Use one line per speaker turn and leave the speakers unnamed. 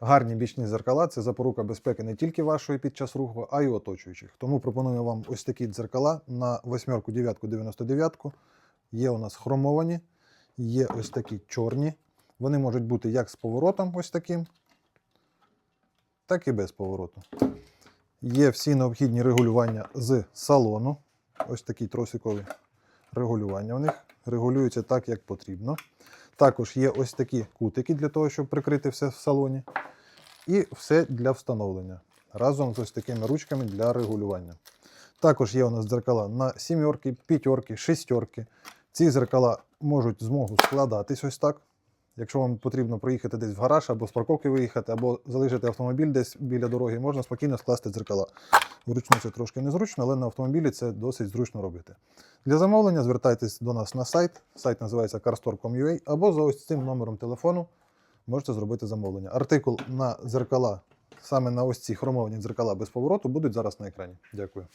Гарні бічні зеркала це запорука безпеки не тільки вашої під час руху, а й оточуючих. Тому пропоную вам ось такі дзеркала на восьмерку, дев'ятку, 99. Є у нас хромовані, є ось такі чорні. Вони можуть бути як з поворотом, ось таким, так і без повороту. Є всі необхідні регулювання з салону. Ось такі тросикові регулювання у них. Регулюються так, як потрібно. Також є ось такі кутики для того, щоб прикрити все в салоні. І все для встановлення. Разом з ось такими ручками для регулювання. Також є у нас дзеркала на сімерки, п'ятерки, шістерки. Ці дзеркала можуть змогу складатись ось так. Якщо вам потрібно проїхати десь в гараж або з парковки виїхати, або залишити автомобіль десь біля дороги, можна спокійно скласти дзеркала. Вручну це трошки незручно, але на автомобілі це досить зручно робити. Для замовлення звертайтесь до нас на сайт. Сайт називається carstore.com.ua або за ось цим номером телефону можете зробити замовлення. Артикул на дзеркала, саме на ось ці хромовані дзеркала без повороту, будуть зараз на екрані. Дякую.